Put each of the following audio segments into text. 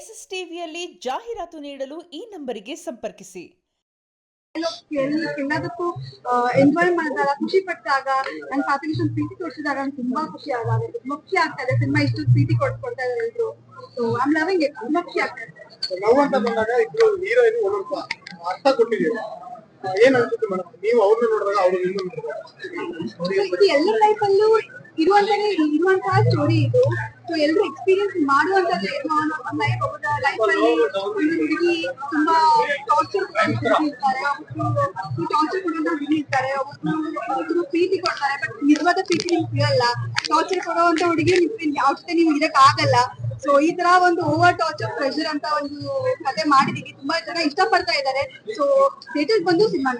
S S ಟಿವಿಯಲ್ಲಿ ಜಾಹೀರಾತು ನೀಡಲು ಈ ನಂಬರಿಗೆ ಸಂಪರ್ಕಿಸಿ. ಎಲ್- ಎಲ್ಲದಕ್ಕೂ ಎಂಜಾಯ್ ಮಾಡಿದಾಗ ಖುಷಿ ಪಟ್ಟಾಗ ನನ್ನ ಪಾತ್ರಿಗೆ ಪ್ರೀತಿ ತೋರಿಸಿದಾಗ ನಂಗೆ ತುಂಬಾ ಖುಷಿ ಆಗುತ್ತೆ ತುಂಬಾ ಖುಷಿ ಆಗ್ತಾ ಇದೆ. ಸಿನಿಮಾ ಇಷ್ಟು ಪ್ರೀತಿ ಕೊಡ್ಕೊಳ್ತಾ ಇದ್ದಾರೆ ಎಲ್ರು. ಸೊ ಐಮ್ ಲವಿಂಗ್ ಇಟ್ ತುಂಬಾ ಖುಷಿ ಆಗ್ತಾ ಇದೆ. ಲವ್ ಅಂತ ಬಂದಾಗ ಇಬ್ರು ಹೀರೋಯಿನ್ ಒಂದೊಂದು ಅರ್ಥ ಕೊಟ್ಟಿದ್ದೀವಿ. ಏನ್ ಅನ್ಸುತ್ತೆ ಮೇಡಮ್ ನೀವು ಅವ್ರನ್ನ ನೋಡಿದಾಗ ಅವ್ರು ನಿಮ್ಮ ನೋಡಿದಾಗ ಇದು ಎಲ್ಲರ ಲೈಫ್ ಅಲ್ಲೂ ಇರುವಂತಾನೆ ಇರುವಂತಹ ಸ್ಟೋರಿ ಇದು. ಸೊ ಎಲ್ರು ಎಕ್ಸ್ಪೀರಿಯನ್ಸ್ ಮಾಡುವಂತದ್ದು ಏನೋ ಒಂದು ಲೈಫ್ ಒಬ್ಬರ ಲೈಫ್ ಅಲ್ಲಿ ಒಂದು ಹುಡುಗಿ ತುಂಬಾ ಟಾರ್ಚರ್ ಇರ್ತಾರೆ ಒಬ್ರು ಟಾರ್ಚರ್ ಕೊಡುವಂತ ಹುಡುಗಿ ಇರ್ತಾರೆ ಒಬ್ರು ಪ್ರೀತಿ ಕೊಡ್ತಾರೆ. ಬಟ್ ನಿಜವಾದ ಪ್ರೀತಿ ನಿಮ್ಗೆ ಸಿಗಲ್ಲ. ಟಾರ್ಚರ್ ಕೊಡುವಂತ ಹುಡುಗಿ ಯಾವ ಜೊತೆ ನೀವು ಇರಕ್ ಆಗಲ್ಲ. ಸೊ ಈ ತರ ಒಂದು ಓವರ್ ಟಾರ್ಚರ್ ಪ್ರೆಷರ್ ಅಂತ ಒಂದು ಕತೆ ಮಾಡಿದೀವಿ ತುಂಬಾ ಜನ ಇಷ್ಟ ಪಡ್ತಾ ಇದ್ದಾರೆ ಸೊ ಥಿಯೇಟರ್ ಬಂದು ಸಿನಿಮಾ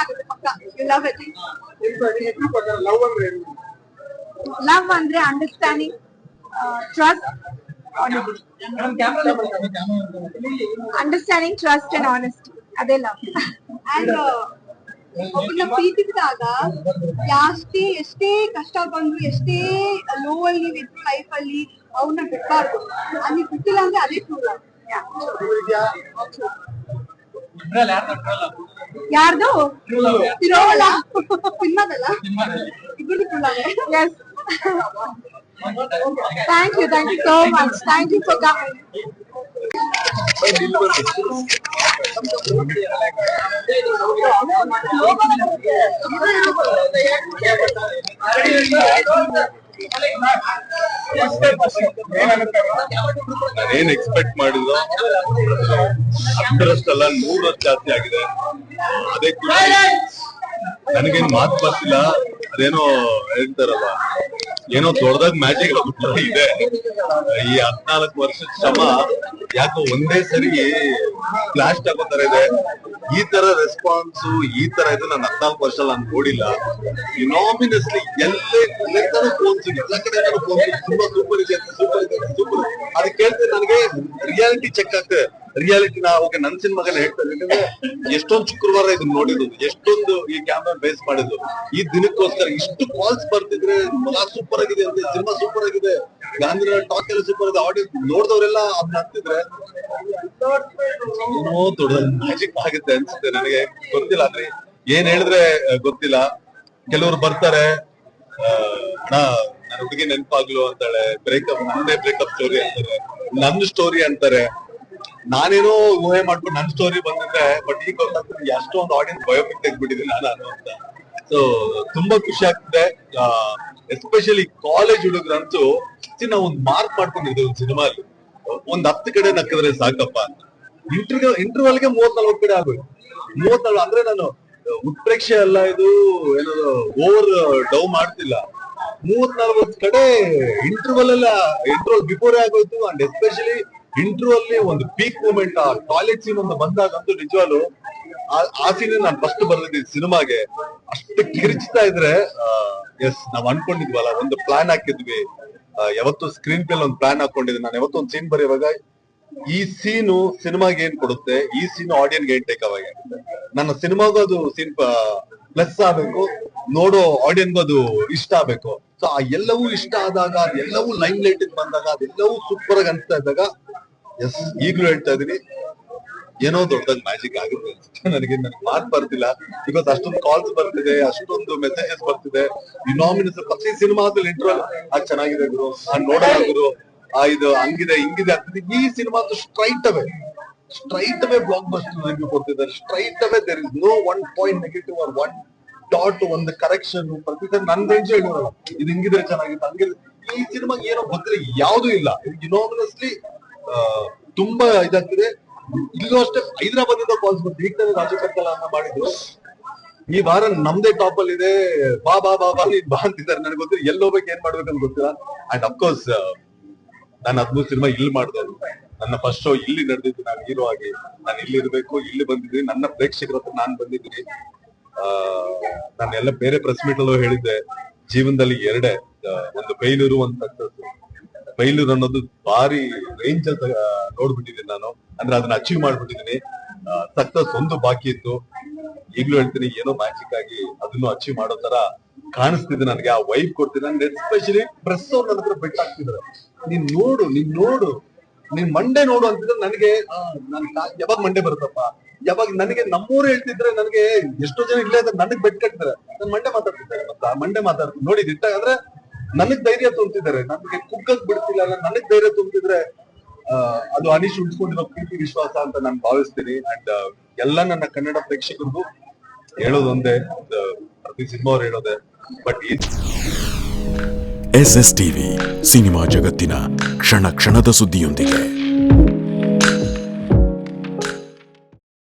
ಆಗುತ್ತೆ ಪಕ್ಕ ಯು ಲವ್ ಅಂದ್ರೆ ಲವ್ ಅಂದ್ರೆ understanding trust understanding trust and honesty ಅದೇ ಲವ್. ಅಂಡ್ ಒಬ್ಬರನ್ನ ಪ್ರೀತಿಸಿದಾಗ ಎಷ್ಟೇ ಎಷ್ಟೇ ಕಷ್ಟ ಬಂದ್ರು ಎಷ್ಟೇ ಲೋ ಅಲ್ಲಿ ಇದ್ರು ಲೈಫ್ ಅಲ್ಲಿ ಅವ್ರನ್ನ ಬಿಡ್ಬಾರ್ದು. ಅಲ್ಲಿ ಬಿಟ್ಟಿಲ್ಲ ಅಂದ್ರೆ ಅದೇ ಟ್ರೂ ಲವ್ ಯಾರ್ದು? ಸಿನಿಮಾದಲ್ಲ? ಇಬ್ಬರು true love yes thank you thank you so much thank you for coming ಏನ್ ಎಕ್ಸ್ಪೆಕ್ಟ್ ಮಾಡಿದ್ರು? ಅಷ್ಟರಷ್ಟಲ್ಲ ನೂರಷ್ಟು ಜಾಸ್ತಿ ಆಗಿದೆ. ಅದೇ ನನಗೇನ್ ಮಾತು ಬರ್ತಿಲ್ಲ. ಅದೇನೋ ಹೇಳ್ತಾರಲ್ಲ, ಏನೋ ದೊಡ್ಡದಾಗ ಮ್ಯಾಜಿಕ್ ಇದೆ. ಈ ಹದ್ನಾಲ್ಕು ವರ್ಷದ ಶ್ರಮ ಯಾಕೋ ಒಂದೇ ಸರಿ ಫ್ಲಾಶ್ ತರ ಇದೆ. ಈ ತರ ರೆಸ್ಪಾನ್ಸ್ ಈ ತರ ಇದು ನಾನು ಹದ್ನಾಲ್ಕು ವರ್ಷ ನಾನು ನೋಡಿಲ್ಲ. ಇನಾಮಿನಸ್ಲಿ ಎಲ್ಲೇ ಎಲ್ಲರೂ ಫೋನ್ಸ್ ಎಲ್ಲ ಕಡೆ ಫೋನ್ಸ್ ತುಂಬಾ ಸೂಪರ್ ಇದೆ ಸೂಪರ್ ಇದೆ ಸೂಪರ್ ಅದು ಕೇಳ್ತೇನೆ ನನಗೆ ರಿಯಾಲಿಟಿ ಚೆಕ್ ಆಗ್ತದೆ ರಿಯಾಲಿಟಿ ಓಕೆ ನನ್ ಸಿನಿಮಾಗಲ್ಲ ಹೇಳ್ತಾರೆ ಯಾಕಂದ್ರೆ ಎಷ್ಟೊಂದು ಶುಕ್ರವಾರ ಇದನ್ನ ನೋಡಿರೋದು ಎಷ್ಟೊಂದು ಈ ಕ್ಯಾಮ್ರಾ ಬೇಸ್ ಮಾಡಿದ್ರು ಈ ದಿನಕ್ಕೋಸ್ಕರ ಇಷ್ಟು ಕಾಲ್ಸ್ ಬರ್ತಿದ್ರೆ ಮಲಾ ಸೂಪರ್ ಆಗಿದೆ ಅಂತ, ಸಿನಿಮಾ ಸೂಪರ್ ಆಗಿದೆ ಗಾಂಧಿ ಟಾಕ್ ಎಲ್ಲ ಸೂಪರ್ ಆಗಿದೆ ಆಡಿಯನ್ಸ್ ನೋಡಿದವರೆಲ್ಲ ಅದನ್ನ ಹತ್ತಿದ್ರೆ ಏನೋ ದೊಡ್ಡ ಮ್ಯಾಜಿಕ್ ಆಗುತ್ತೆ ಅನ್ಸುತ್ತೆ ನನಗೆ. ಗೊತ್ತಿಲ್ಲ ಅಂದ್ರೆ ಏನ್ ಹೇಳಿದ್ರೆ ಗೊತ್ತಿಲ್ಲ. ಕೆಲವರು ಬರ್ತಾರೆ ಅಣ್ಣ, ನನ್ನ ಹುಡುಗಿ ನೆನಪಾಗ್ಲು ಅಂತಾಳೆ ಬ್ರೇಕಪ್ ನನ್ನೇ ಬ್ರೇಕಪ್ ಸ್ಟೋರಿ ಅಂತಾರೆ ನನ್ನ ಸ್ಟೋರಿ ಅಂತಾರೆ. ನಾನೇನೋ ಊಹೆ ಮಾಡ್ಕೊಂಡು ನನ್ನ ಸ್ಟೋರಿ ಬಂದಿದ್ರೆ ಬಟ್ ಈಗ ಗೊತ್ತಾಗ್ತದೆ ಎಷ್ಟೊಂದು ಆಡಿಯನ್ಸ್ ಬಯೋಪಿಕ್ ತೆಗ್ದ್ಬಿಟ್ಟಿದ್ದೀನಿ ನಾನು ಅಂತ. ಸೊ ತುಂಬಾ ಖುಷಿ ಆಗ್ತಿದೆ. ಎಸ್ಪೆಷಲಿ ಕಾಲೇಜ್ ಹುಡುಗರಂತೂ ನಾವು ಒಂದ್ ಮಾರ್ಕ್ ಮಾಡ್ಕೊಂಡಿದ್ದೀವಿ ಒಂದು ಸಿನಿಮಾಲಿ. ಒಂದ್ ಹತ್ತು ಕಡೆ ನಕ್ಕಿದ್ರೆ ಸಾಕಪ್ಪ ಅಂತ. ಇಂಟರ್ವ್ಯೂ ಇಂಟರ್ವಲ್ಗೆ ಮೂವತ್ ನಲ್ವತ್ ಕಡೆ ಆಗೋಯ್ತು. ಮೂವತ್ ನಲ್ವತ್ತು ಅಂದ್ರೆ ನಾನು ಉತ್ಪ್ರೇಕ್ಷೆ ಅಲ್ಲ ಇದು ಏನಾದ್ರು ಓವರ್ ಡೌ ಮಾಡ್ತಿಲ್ಲ. ಮೂವತ್ ನಲ್ವತ್ ಕಡೆ ಇಂಟರ್ವಲ್ ಎಲ್ಲ ಇಂಟರ್ವಲ್ ಬಿಫೋರ್ ಆಗೋಯ್ತು ಅಂಡ್ ಎಸ್ಪೆಷಲಿ ಇಂಟರ್ವ್ಯೂ ಅಲ್ಲಿ ಒಂದು ಪೀಕ್ ಮೂಮೆಂಟ್ ಆ ಟಾಯ್ಲೆಟ್ ಸೀನ್ ಒಂದು ಬಂದಾಗಂತೂ ನಿಜವಾಗ್ಲು ಆ- ಸೀನ್ ನಾನು ಫಸ್ಟ್ ಬರ್ದಿದ್ದೀನಿ ಸಿನಿಮಾಗೆ. ಅಷ್ಟು ಕಿರಿಚ್ತಾ ಇದ್ರೆ ಎಸ್ ನಾವ್ ಅನ್ಕೊಂಡಿದ್ವಲ್ಲ, ಒಂದು ಪ್ಲಾನ್ ಹಾಕಿದ್ವಿ. ಯಾವತ್ತು ಸ್ಕ್ರೀನ್ ಪ್ಲೇ ಒಂದು ಪ್ಲಾನ್ ಹಾಕೊಂಡಿದ್ವಿ ನಾನು ಯಾವತ್ತೂ ಒಂದು ಸೀನ್ ಬರೆಯುವಾಗ ಈ ಸೀನು ಸಿನಿಮಾಗೆ ಏನ್ ಕೊಡುತ್ತೆ? ಈ ಸೀನ್ ಆಡಿಯನ್ಸ್ ಏನ್ ಟೇಕ್ ಅವಾಗ ನನ್ನ ಸಿನಿಮಾಗೂ ಅದು ಸೀನ್ ಪ್ಲಸ್ ಆಗ್ಬೇಕು. ನೋಡೋ ಆಡಿಯನ್ಗೂ ಅದು ಇಷ್ಟ ಆಗ್ಬೇಕು. ಸೊ ಆ ಎಲ್ಲವೂ ಇಷ್ಟ ಆದಾಗ, ಅದೆಲ್ಲವೂ ಲೈನ್ ಲೈಟ್ ಬಂದಾಗ, ಅದೆಲ್ಲವೂ ಸೂಪರ್ ಆಗಿ ಅನ್ಸ್ತಾ ಇದ್ದಾಗ ಎಸ್ ಈಗಲೂ ಹೇಳ್ತಾ ಇದೀನಿ. ಏನೋ ದೊಡ್ಡದಾಗಿ ಮ್ಯಾಜಿಕ್ ಆಗುತ್ತೆ ನನಗೆ ನನಗೆ ಮಾತು ಬರ್ತಿಲ್ಲ. ಬಿಕಾಸ್ ಅಷ್ಟೊಂದು ಕಾಲ್ಸ್ ಬರ್ತಿದೆ, ಅಷ್ಟೊಂದು ಮೆಸೇಜಸ್ ಬರ್ತಿದೆ. ಇನೋಮಿನಸ್ ಪ್ರತಿ ಸಿನಿಮಾದಲ್ಲಿ ಇಂಟ್ರೋಲ್ ಆ ಚೆನ್ನಾಗಿದೆ ಗುರು, ಆ ನೋಡೋಣ ಆ ಇದು ಹಂಗಿದೆ, ಹಿಂಗಿದೆ ಆಗ್ತದೆ ಈ cinema straight away straight away blockbuster review ಕೊಡ್ತಿದ್ದಾರೆ. Straight away there is no one point negative or one dot ಒಂದು ಕರೆಕ್ಷನ್ ಪ್ರತಿ ಸರಿ ನನ್ ರೇಂಜ್ ಇದು ಹಿಂಗಿದ್ರೆ ಚೆನ್ನಾಗಿತ್ತು ಹಂಗಿದ್ರೆ ಈ ಸಿನಿಮಾಗೆ ಏನೋ ಗೊತ್ತಿಲ್ಲ, ಯಾವ್ದು ಇಲ್ಲ. ಇನಾಮಿನಸ್ಲಿ ತುಂಬಾ ಇದಾಗ್ತಿದೆ. ಇಲ್ಲೂ ಅಷ್ಟೇ ಹೈದರಾಬಾದ್ ಇಂದ ಕಾಲ್ಸ್ ಬರ್ತೀವಿ ಈಗ ಮಾಡಿದ್ರು ಈ ವಾರ ನಮ್ದೇ ಟಾಪ್ ಅಲ್ಲಿ ಇದೆ. ಬಾ ಬಾ ಬಾ ಬಾ ನೀನ್ ಬಾ ಅಂತಿದ್ದಾರೆ. ನನಗೆ ಗೊತ್ತಿಲ್ಲ. ಎಲ್ಲಿ ಹೋಗ್ಬೇಕು, ಏನ್ ಮಾಡ್ಬೇಕಂತ ಗೊತ್ತಿಲ್ಲ. ಅಂಡ್ ಅಫ್ಕೋರ್ಸ್ ನಾನು ಹದ್ಮೂರು ಸಿನಿಮಾ ಇಲ್ಲಿ ಮಾಡಿದೆ ನನ್ನ ಫಸ್ಟ್ ಶೋ ಇಲ್ಲಿ ನಡೆದಿದ್ದು. ನಾನು ಹೀರೋ ಆಗಿ. ನಾನು ಇಲ್ಲಿ ಇರ್ಬೇಕು, ಇಲ್ಲಿ ಬಂದಿದ್ದೀನಿ. ನನ್ನ ಪ್ರೇಕ್ಷಕರ ಹತ್ರ ನಾನು ಬಂದಿದ್ದೀನಿ. ಆ, ನಾನು ಎಲ್ಲ ಬೇರೆ ಪ್ರೆಸ್ ಮೀಟ್ ಅಲ್ಲೂ ಹೇಳಿದ್ದೆ. ಜೀವನದಲ್ಲಿ ಎರಡೇ. ಒಂದು ಬೈಲೂರು ಸಕ್ಸಸ್ ಬೈಲೂರು ಅನ್ನೋದು ಭಾರಿ ರೇಂಜ್ ಅಂತ ನೋಡ್ಬಿಟ್ಟಿದ್ದೀನಿ ನಾನು. ಅಂದ್ರೆ ಅದನ್ನ ಅಚೀವ್ ಮಾಡ್ಬಿಟ್ಟಿದ್ದೀನಿ. ಸಕ್ಸಸ್ ಒಂದು ಬಾಕಿ ಇತ್ತು. ಈಗಲೂ ಹೇಳ್ತೀನಿ, ಏನೋ ಮ್ಯಾಜಿಕ್ ಆಗಿ ಅದನ್ನು ಅಚೀವ್ ಮಾಡೋ ತರ ಕಾಣಿಸ್ತಿದೆ ನನಗೆ. ಆ ವೈಬ್ ಕೊಡ್ತೀನಿ ಅಂದ್ರೆ ಎಸ್ಪೆಷಲಿ ಪ್ರೆಸ್ ಅವ್ರು ನನ್ನ ಹತ್ರ ಬೆಟ್ ಹಾಕ್ತಿದ್ದಾರೆ ನೀನ್ ನೋಡು ನೀನ್ ನೋಡು. ನೀನ್ ಮಂಡೆ ನೋಡು ಅಂತಿದ್ರೆ ನನಗೆ ಯಾವಾಗ ಮಂಡೆ ಬರುತ್ತಪ್ಪ? ಯಾವಾಗ ನನಗೆ ನಮ್ಮೂರು ಹೇಳ್ತಿದ್ರೆ ನನಗೆ ಎಷ್ಟೋ ಜನ ಇಲ್ಲೇ ಅಂದ್ರೆ ನನಗೆ ಬೆಟ್ ಕಟ್ತಾರೆ ನನ್ ಮಂಡೆ ಮಾತಾಡ್ತಿದ್ದಾರೆ ಮತ್ತ ಮಂಡೆ ಮಾತಾಡ್ತೀನಿ ನೋಡಿ ದಿಟ್ಟ ಅಂದ್ರೆ ನನಗ್ ಧೈರ್ಯ ತುಂಬ್ತಿದ್ದಾರೆ. ನನಗೆ ಕುಗ್ಗಕ್ ಬಿಡ್ತಿಲ್ಲ ನನಗ್ ಧೈರ್ಯ ತುಂಬ್ತಿದ್ರೆ ಅದು ಅನೀಶ್ ಉಳಿಸ್ಕೊಂಡಿರೋ ಪ್ರೀತಿ ವಿಶ್ವಾಸ ಅಂತ ನಾನು ಭಾವಿಸ್ತೀನಿ. ಅಂಡ್ ಎಲ್ಲ ನನ್ನ ಕನ್ನಡ ಪ್ರೇಕ್ಷಕರಿಗೂ ಹೇಳೋದೊಂದೇ ಪ್ರತಿ ಸಿನಿಮಾ ಅವ್ರು ಹೇಳೋದೆ. But S S TV cinema ಜಗತ್ತಿನ ಕ್ಷಣ ಕ್ಷಣದ ಸುದ್ದಿಯೊಂದಿಗೆ.